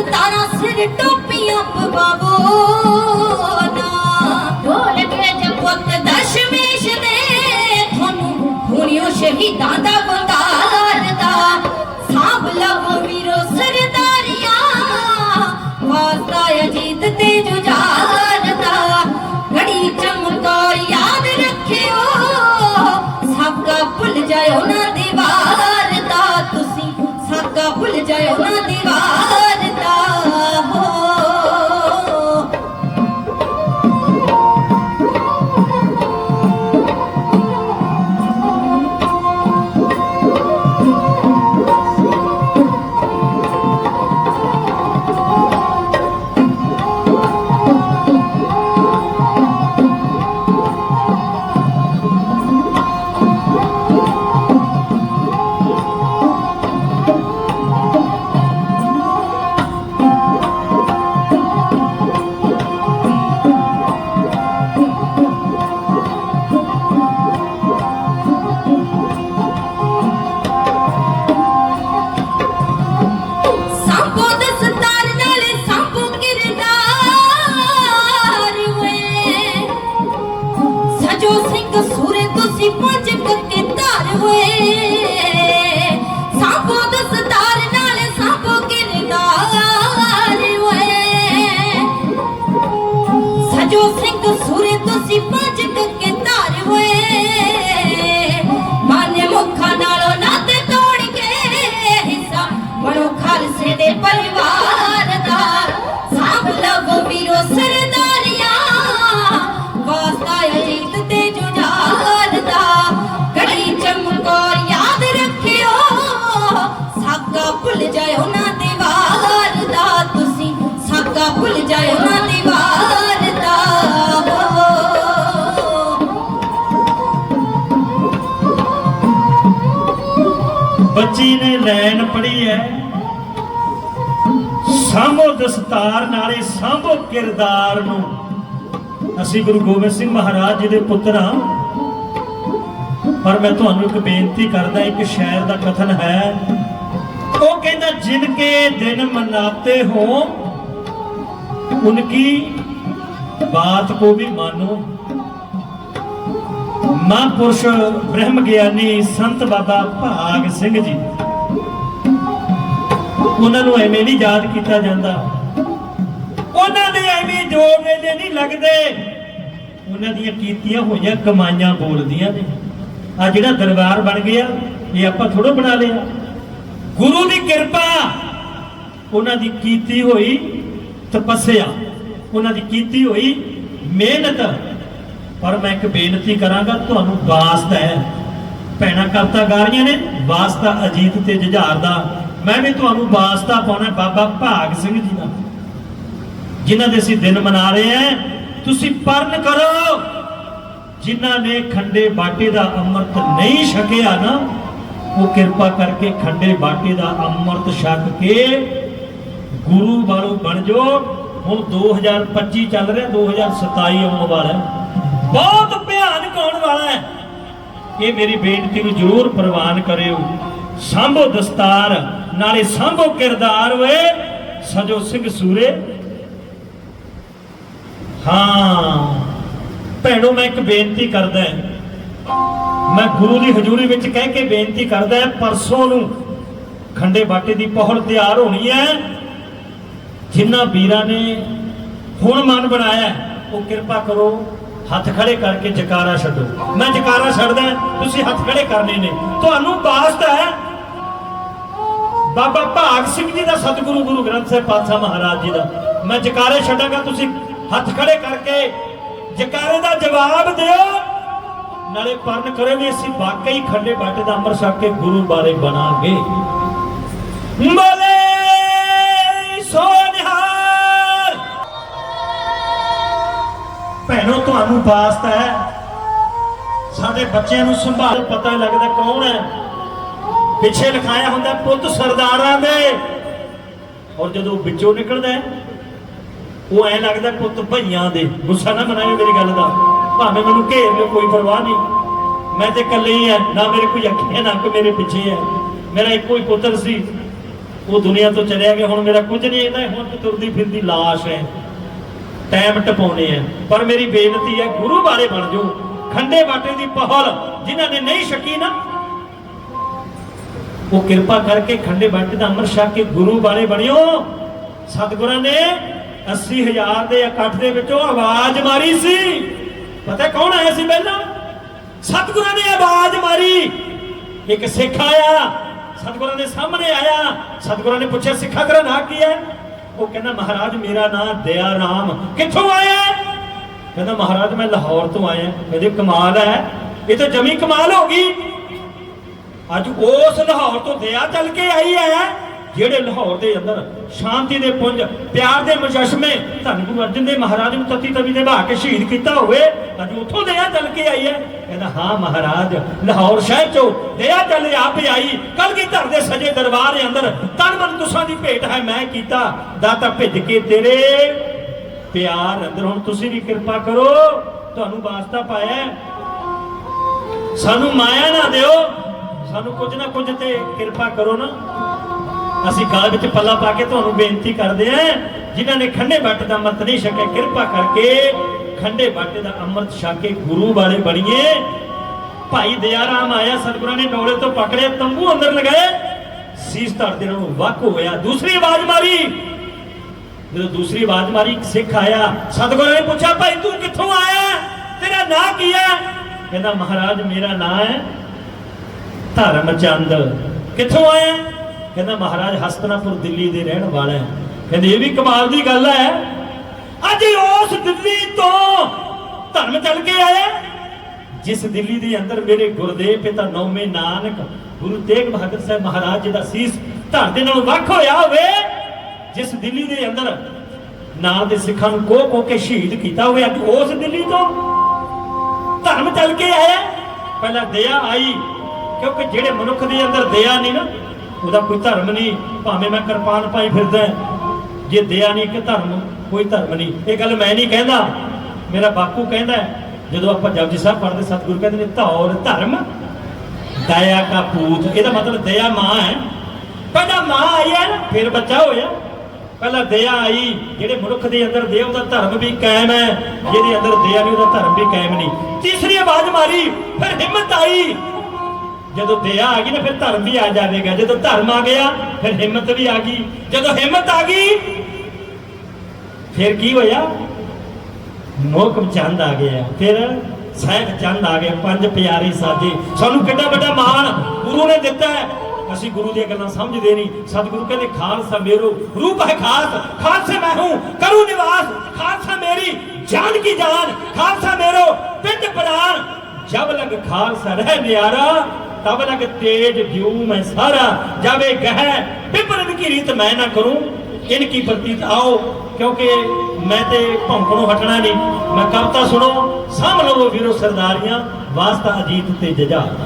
ਸਤਾਰਾਂ ਸਿਰ ਟੋਪੀਆਂ ਪਵਾਵੋ ਨਾ। ਢੋਲ ਕੇ ਜਪ ਪੁੱਤ ਦਸ਼ਮੇਸ਼ ਦੇ ਤੁਹਾਨੂੰ ਖੂਨਿਓ ਸ਼ਹੀਦਾਂ ਦਾ ਵੰਗਾਰ ਦਾ ਸਾਂਭ ਲਵੋ ਸਜੋ ਸਿੰਘ ਤੁਸੀਂ ਪੰਜ ਕੱਕੇ ਧਾਰ ਵੇ ਸੰਪੋ ਦਸਤਾਰ ਨਾਲੇ ਸੰਪੋ ਕਿਰਦਾਰ ਵੇ ਸਜੋ ਸਿੰਘ ਸੂਰੇ ਤੁਸੀਂ ਪੰਜ ਕੱਕੇ ਬੱਚੀ ਨੇ ਲੈਣ ਪੜੀ ਹੈ। ਸਾਂਭੋ ਦਸਤਾਰ ਨਾਲੇ ਸਾਂਭੋ ਕਿਰਦਾਰ ਨੂੰ। ਅਸੀਂ ਗੁਰੂ ਗੋਬਿੰਦ ਸਿੰਘ ਮਹਾਰਾਜ ਜੀ ਦੇ ਪੁੱਤਰ ਹਾਂ। ਪਰ ਮੈਂ ਤੁਹਾਨੂੰ ਇੱਕ ਬੇਨਤੀ ਕਰਦਾ, ਇੱਕ ਸ਼ਾਇਰ ਦਾ ਕਥਨ ਹੈ। ਉਹ ਕਹਿੰਦਾ ਜਿਨ ਕੇ ਦਿਨ ਮਨਾਤੇ ਹੋ, ਉਨਕੀ ਬਾਤ ਕੋ ਵੀ ਮਾਨੋ। ਮਹਾਂਪੁਰਸ਼ ਬ੍ਰਹਮ ਗਿਆਨੀ ਸੰਤ ਬਾਬਾ ਭਾਗ ਸਿੰਘ ਜੀ। ਉਹਨਾਂ ਨੂੰ ਐਵੇਂ ਨਹੀਂ ਯਾਦ ਕੀਤਾ ਜਾਂਦਾ। ਉਹਨਾਂ ਦੇ ਐਵੇਂ ਜੋ ਵੇਲੇ ਨਹੀਂ ਲੱਗਦੇ। ਉਹਨਾਂ ਦੀਆਂ ਕੀਤੀਆਂ ਹੋਈਆਂ ਕਮਾਈਆਂ ਬੋਲਦੀਆਂ ਨੇ। ਆ ਜਿਹੜਾ ਦਰਬਾਰ ਬਣ ਗਿਆ, ਇਹ ਆਪਾਂ ਥੋੜੋ ਬਣਾ ਲਿਆ। ਗੁਰੂ ਦੀ ਕਿਰਪਾ, ਉਹਨਾਂ ਦੀ ਕੀਤੀ ਹੋਈ ਤਪੱਸਿਆ, ਉਹਨਾਂ ਦੀ ਕੀਤੀ ਹੋਈ ਮਿਹਨਤ ਪਰ ਮੈਂ ਇੱਕ ਬੇਨਤੀ ਕਰਾਂਗਾ, ਤੁਹਾਨੂੰ ਵਾਸਤਾ ਹੈ। ਭੈਣਾ ਕਵਤਾ ਗਾ ਰਹੀਆਂ ਨੇ ਵਾਸਤਾ ਅਜੀਤ ਤੇ ਜੁਝਾਰ ਦਾ। ਮੈਂ ਵੀ ਤੁਹਾਨੂੰ ਵਾਸਤਾ ਪਾਉਣਾ ਬਾਬਾ ਭਾਗ ਸਿੰਘ ਜੀ ਦਾ। ਜਿਨ੍ਹਾਂ ਦੇ ਅਸੀਂ ਦਿਨ ਮਨਾ ਰਹੇ ਹਾਂ, ਤੁਸੀਂ ਪਰਨ ਕਰੋ। ਜਿਨ੍ਹਾਂ ਨੇ ਖੰਡੇ ਬਾਟੇ ਦਾ ਅੰਮ੍ਰਿਤ ਨਹੀਂ ਛਕਿਆ ਨਾ, ਉਹ ਕਿਰਪਾ ਕਰਕੇ ਖੰਡੇ ਬਾਟੇ ਦਾ ਅੰਮ੍ਰਿਤ ਛਕ ਕੇ ਗੁਰੂ ਵਾਲੋ ਬਣ ਜਾਓ। ਹੁਣ 2025 ਚੱਲ ਰਿਹਾ 2027 ਆਉਣ ਵਾਲਾ ਹੈ। ਬਹੁਤ ਭਿਆਨਕ ਹੋਣ ਵਾਲਾ ਹੈ। ਇਹ ਮੇਰੀ ਬੇਨਤੀ ਨੂੰ ਜ਼ਰੂਰ ਪ੍ਰਵਾਨ ਕਰਿਓ। ਸਾਂਭੋ ਦਸਤਾਰ, ਨਾਲੇ ਸਾਂਭੋ ਕਿਰਦਾਰ ਵੇ ਸਜੋ ਸਿੰਘ ਸੂਰੇ। ਹਾਂ, ਭੈਣੋ, ਮੈਂ ਇੱਕ ਬੇਨਤੀ ਕਰਦਾ ਮੈਂ ਗੁਰੂ ਦੀ ਹਜ਼ੂਰੀ ਵਿੱਚ ਕਹਿ ਕੇ ਬੇਨਤੀ ਕਰਦਾ ਪਰਸੋਂ ਨੂੰ ਖੰਡੇ ਬਾਟੇ ਦੀ ਪਹੁਲ ਤਿਆਰ ਹੋਣੀ ਹੈ। ਜਿਨ੍ਹਾਂ ਵੀਰਾਂ ਨੇ ਹੁਣ ਮਨ ਬਣਾਇਆ, ਉਹ ਕਿਰਪਾ ਕਰੋ। ਹੱਥ ਖੜੇ ਕਰਕੇ ਜਕਾਰਾ ਛੱਡੋ। ਮੈਂ ਜਕਾਰਾ ਛੱਡਦਾ, ਤੁਸੀਂ ਹੱਥ ਖੜੇ ਕਰਨੇ ਨੇ। ਤੁਹਾਨੂੰ ਵਾਸਤਾ ਹੈ। ਬਾਬਾ ਭਾਗ ਸਿੰਘ ਜੀ ਦਾ ਸਤਿਗੁਰੂ ਗੁਰੂ ਗ੍ਰੰਥ ਸਾਹਿਬ ਪਾਤਸ਼ਾਹ ਮਹਾਰਾਜ ਜੀ ਦਾ। ਮੈਂ ਜਕਾਰੇ ਛੱਡਾਂਗਾ, ਤੁਸੀਂ ਹੱਥ ਖੜੇ ਕਰਕੇ ਜਕਾਰੇ ਦਾ ਜਵਾਬ ਦਿਓ। ਨਾਲੇ ਪਰਨ ਕਰੋ ਵੀ ਅਸੀਂ ਵਾਕਈ ਖੰਡੇ ਬਾਟੇ ਦਾ ਅੰਮ੍ਰਿਤ ਛਕ ਕੇ ਗੁਰੂ ਬਾਰੇ ਬਣਾਂਗੇ। ਭੈਣੋ ਵਾਸਤਾ ਹੈ। ਸਾਡੇ ਬੱਚਿਆਂ ਨੂੰ ਸੰਭਾਲ ਪਤਾ ਲੱਗਦਾ ਕੌਣ ਹੈ। ਪਿੱਛੇ ਲਿਖਾਇਆ ਹੁੰਦਾ ਪੁੱਤ ਸਰਦਾਰਾਂ ਦੇ। ਔਰ ਜਦੋਂ ਵਿੱਚੋਂ ਨਿਕਲਦਾ ਉਹ ਐ ਲੱਗਦਾ ਪੁੱਤ ਭਈਆਂ ਦੇ। ਗੁੱਸਾ ਨਾ ਮਨਾਇਓ ਮੇਰੀ ਗੱਲ ਦਾ। ਭਾਵੇਂ ਮੈਨੂੰ ਘੇਰ ਲਿਓ, ਕੋਈ ਪਰਵਾਹ ਨਹੀਂ। ਮੈਂ ਤੇ ਇਕੱਲੇ ਹੀ ਆ ਨਾ ਮੇਰੇ ਕੋਈ ਅੱਖੇ ਨਾ ਕੋਈ ਮੇਰੇ ਪਿੱਛੇ ਹੈ। ਮੇਰਾ ਇੱਕੋ ਹੀ ਪੁੱਤਰ ਸੀ। ਉਹ ਦੁਨੀਆ ਤੋਂ ਚਲਿਆ ਗਿਆ ਹੁਣ ਮੇਰਾ ਕੁਝ ਨਹੀਂ ਇਹਦਾ। ਹੁਣ ਤੁਰਦੀ ਫਿਰਦੀ ਲਾਸ਼ ਹੈ। ਟਾਈਮ ਟਪਾਉਣੇ ਆ। ਪਰ ਮੇਰੀ ਬੇਨਤੀ ਹੈ, ਗੁਰੂ ਬਾਰੇ ਬਣ ਜਾਓ। ਖੰਡੇ ਬਾਟੇ ਦੀ ਪਹਲ, ਜਿਨ੍ਹਾਂ ਨੇ ਨਹੀਂ ਛਕੀ ਨਾ, ਉਹ ਕਿਰਪਾ ਕਰਕੇ ਖੰਡੇ ਬਾਟੇ ਦਾ ਅੰਮ੍ਰਿਤ ਛਕ ਕੇ ਗੁਰੂ ਬਾਰੇ ਬਣਿਓ। ਸਤਿਗੁਰਾਂ ਨੇ 80000 ਦੇ ਇਕੱਠ ਦੇ ਵਿੱਚੋਂ ਆਵਾਜ਼ ਮਾਰੀ ਸੀ। ਪਤਾ ਕੌਣ ਆਇਆ ਸੀ ਪਹਿਲਾਂ? ਸਤਿਗੁਰਾਂ ਨੇ ਆਵਾਜ਼ ਮਾਰੀ। ਇੱਕ ਸਿੱਖ ਆਇਆ, ਸਤਿਗੁਰਾਂ ਦੇ ਸਾਹਮਣੇ ਆਇਆ। ਸਤਿਗੁਰਾਂ ਨੇ ਪੁੱਛਿਆ, ਸਿੱਖਾ ਤੇਰਾ ਨਾਂ ਕੀ ਹੈ? ਉਹ ਕਹਿੰਦਾ, ਮਹਾਰਾਜ, ਮੇਰਾ ਨਾਂ ਦਇਆ ਰਾਮ। ਕਿੱਥੋਂ ਆਇਆ? ਕਹਿੰਦਾ, ਮਹਾਰਾਜ, ਮੈਂ ਲਾਹੌਰ ਤੋਂ ਆਇਆ। ਕਹਿੰਦੇ, ਕਮਾਲ ਹੈ। ਇਹ ਤਾਂ ਜਮੀ ਕਮਾਲ ਹੋ ਗਈ। ਅੱਜ ਉਸ ਲਾਹੌਰ ਤੋਂ ਦਇਆ ਚੱਲ ਕੇ ਆਈ ਹੈ। ਜਿਹੜੇ ਲਾਹੌਰ ਦੇ ਅੰਦਰ ਸ਼ਾਂਤੀ ਦੇ ਪੁੰਜ, ਪਿਆਰ ਦੇ ਮੁਜਸ਼ਮੇ, ਧੰਨ ਗੁਰੂ ਅਰਜਨ ਦੇਵ ਮਹਾਰਾਜ ਨੂੰ ਤਤੀ ਤਵੀ ਦੇ ਬਹਾ ਕੇ ਸ਼ਹੀਦ ਕੀਤਾ ਹੋਵੇ, ਅੱਜ ਉੱਥੋਂ ਦਇਆ ਚੱਲ ਕੇ ਆਈ ਹੈ। ਕਹਿੰਦਾ, ਹਾਂ ਮਹਾਰਾਜ, ਲਾਹੌਰ ਸ਼ਹਿਰ ਚੋਂ ਦਇਆ ਚੱਲ ਆਪ ਆਈ। ਕੱਲ ਕੀ ਧਰ ਦੇ ਸਜੇ ਦਰਬਾਰ ਦੇ ਅੰਦਰ ਤਨ ਮਨ ਤੁਸਾਂ ਦੀ ਭੇਟ ਹੈ, ਮੈਂ ਕੀਤਾ। ਦਾਤਾ ਭਿੱਜ ਕੇ, ਤੇਰੇ ਪਿਆਰ ਅੰਦਰ ਹੁਣ ਤੁਸੀਂ ਵੀ ਕਿਰਪਾ ਕਰੋ। ਤੁਹਾਨੂੰ ਵਾਸਤਾ ਪਾਇਆ ਸਾਨੂੰ ਮਾਇਆ ਨਾ ਦਿਓ। ਸਾਨੂੰ ਕੁਝ ਨਾ ਕੁਝ ਤੇ ਕਿਰਪਾ ਕਰੋ ਨਾ। ਅਸੀਂ ਗਲ ਵਿੱਚ ਪੱਲਾ ਪਾ ਕੇ ਤੁਹਾਨੂੰ ਬੇਨਤੀ ਕਰਦੇ ਆਂ ਜਿਨ੍ਹਾਂ ਨੇ ਖੰਡੇ ਬੱਟ ਦਾ ਅੰਮ੍ਰਿਤ ਨਹੀਂ ਛਕਿਆ, ਕਿਰਪਾ ਕਰਕੇ ਖੰਡੇ ਬੱਟ ਦਾ ਅੰਮ੍ਰਿਤ ਛਕ ਕੇ ਗੁਰੂ ਵਾਲੇ ਬਣੀਏ। ਭਾਈ ਦਇਆਰਾਮ ਆਇਆ, ਸਤਿਗੁਰਾਂ ਨੇ ਡੋਲੇ ਤੋਂ ਪਕੜਿਆ ਤੰਬੂ ਅੰਦਰ ਲਗਾਏ ਸੀਸ ਧੜ ਦੇ ਨੂੰ ਵੱਖ ਹੋਇਆ, ਦੂਸਰੀ ਆਵਾਜ਼ ਮਾਰੀ। ਜਦੋਂ ਦੂਸਰੀ ਆਵਾਜ਼ ਮਾਰੀ, ਇੱਕ ਸਿੱਖ ਆਇਆ, ਸਤਿਗੁਰਾਂ ਨੇ ਪੁੱਛਿਆ, ਭਾਈ ਤੂੰ ਕਿੱਥੋਂ ਆਇਆ? ਤੇਰਾ ਨਾਂ ਕੀ ਹੈ ਕਹਿੰਦਾ, ਮਹਾਰਾਜ, ਮੇਰਾ ਨਾਂ ਹੈ ਧਰਮ ਚੰਦ ਕਿੱਥੋਂ ਆਇਆ? ਕਹਿੰਦਾ, ਮਹਾਰਾਜ, ਹਸਤਨਾਪੁਰ ਦਿੱਲੀ ਦੇ ਰਹਿਣ ਵਾਲਾ ਹੈ। ਕਹਿੰਦੇ, ਇਹ ਵੀ ਕਮਾਲ ਦੀ ਗੱਲ ਹੈ। ਅੱਜ ਉਸ ਦਿੱਲੀ ਤੋਂ ਧਰਮ ਚੱਲ ਕੇ ਆਇਆ। ਜਿਸ ਦਿੱਲੀ ਦੇ ਅੰਦਰ ਮੇਰੇ ਗੁਰਦੇਵ ਪਿਤਾ ਨੌਵੇਂ ਨਾਨਕ, ਗੁਰੂ ਤੇਗ ਬਹਾਦਰ ਸਾਹਿਬ ਮਹਾਰਾਜ ਜੀ ਦਾ ਸੀਸ ਧੜ ਦੇ ਨਾਲ ਵੱਖ ਹੋਇਆ ਹੋਵੇ, ਜਿਸ ਦਿੱਲੀ ਦੇ ਅੰਦਰ ਨਾਂ ਦੇ ਸਿੱਖਾਂ ਨੂੰ ਕੋਹ ਕੋਹ ਕੇ ਸ਼ਹੀਦ ਕੀਤਾ ਹੋਵੇ, ਅੱਜ ਉਸ ਦਿੱਲੀ ਤੋਂ ਧਰਮ ਚੱਲ ਕੇ ਆਇਆ। ਪਹਿਲਾਂ ਦਇਆ ਆਈ, ਕਿਉਂਕਿ ਜਿਹੜੇ ਮਨੁੱਖ ਦੇ ਅੰਦਰ ਦਇਆ ਨਹੀਂ ਨਾ ਉਹਦਾ ਕੋਈ ਧਰਮ ਨਹੀਂ, ਭਾਵੇਂ ਮੈਂ ਕਿਰਪਾਨ ਪਾਈ ਫਿਰਦਾ ਜੇ ਦਇਆ ਨਹੀਂ ਕਿ ਧਰਮ, ਕੋਈ ਧਰਮ ਨਹੀਂ। ਇਹ ਗੱਲ ਮੈਂ ਨਹੀਂ ਕਹਿੰਦਾ। ਮੇਰਾ ਬਾਪੂ ਕਹਿੰਦਾ ਜਦੋਂ ਆਪਾਂ ਜਪਜੀ ਸਾਹਿਬ ਪੜ੍ਹਦੇ, ਸਤਿਗੁਰੂ ਕਹਿੰਦੇ ਨੇ, ਧੌਰ ਧਰਮ, ਦਇਆ ਕਾ ਪੂਤ। ਇਹਦਾ ਮਤਲਬ ਦਇਆ ਮਾਂ ਹੈ। ਪਹਿਲਾਂ ਮਾਂ ਆਈ ਹੈ, ਫਿਰ ਬੱਚਾ ਹੋਇਆ। ਪਹਿਲਾਂ ਦਇਆ ਆਈ, ਜਿਹੜੇ ਮਨੁੱਖ ਦੇ ਅੰਦਰ ਦਇਆ, ਉਹਦਾ ਧਰਮ ਵੀ ਕਾਇਮ ਹੈ। ਜਿਹਦੇ ਅੰਦਰ ਦਇਆ ਨਹੀਂ, ਉਹਦਾ ਧਰਮ ਵੀ ਕਾਇਮ ਨਹੀਂ। ਤੀਸਰੀ ਆਵਾਜ਼ ਮਾਰੀ, ਫਿਰ ਹਿੰਮਤ ਆਈ। ਜਦੋਂ ਦਇਆ ਆ ਗਈ ਨਾ, ਫਿਰ ਧਰਮ ਵੀ ਆ ਜਾਵੇਗਾ। ਜਦੋਂ ਧਰਮ ਆ ਗਿਆ, ਫਿਰ ਹਿੰਮਤ ਵੀ ਆ ਗਈ। ਜਦੋਂ ਹਿੰਮਤ ਆ ਗਈ, ਫਿਰ ਕੀ ਹੋਇਆ? ਮੋਹਕਮ ਚੰਦ ਆ ਗਿਆ। ਫਿਰ ਸਹਿਬ ਚੰਦ ਆ ਗਿਆ। ਪੰਜ ਪਿਆਰੇ ਸਾਜੇ ਸਾਨੂੰ ਕਿੱਡਾ ਵੱਡਾ ਮਾਣ ਗੁਰੂ ਨੇ ਦਿੱਤਾ ਹੈ। ਅਸੀਂ ਗੁਰੂ ਦੀਆਂ ਗੱਲਾਂ ਸਮਝਦੇ ਨਹੀਂ। ਸਤਿਗੁਰੂ ਕਹਿੰਦੇ, ਖਾਲਸਾ ਮੇਰੋ ਰੂਪ ਹੈ ਖਾਸ ਖਾਲਸੇ ਮੈਂ ਹੂੰ। ਕਰੂ ਨਿਵਾਸ। ਖਾਲਸਾ ਮੇਰੀ ਜਾਨ ਕੀ ਜਾਨ। ਖਾਲਸਾ ਮੇਰੋ ਪਿੰਡ ਪ੍ਰਾਨ। ਜਬ ਲਗ ਖਾਲਸਾ ਰਹਿ ਨਿਆਰਾ ਤਬ ਲਗ ਤੇਜ ਜਿਉ ਮੈਂ ਸਾਰਾ, ਜਾਵੇ ਗਹਿ ਬਿਪਰਨ ਕੀ ਰੀਤ ਮੈਂ ਨਾ ਕਰੂੰ? ਇਨ ਕੀ ਪ੍ਰਤੀਤ ਆਓ? ਕਿਉਂਕਿ ਮੈਂ ਤੇ ਭੌਂਕਣੋਂ ਹਟਣਾ ਨਹੀਂ। ਮੈਂ ਕਵਿਤਾ ਸੁਣੋ, ਸਾਂਭ ਲਵੋ ਵੀਰੋ ਸਰਦਾਰੀਆਂ, ਵਾਸਤਾ ਅਜੀਤ ਤੇ ਜਜਾਤ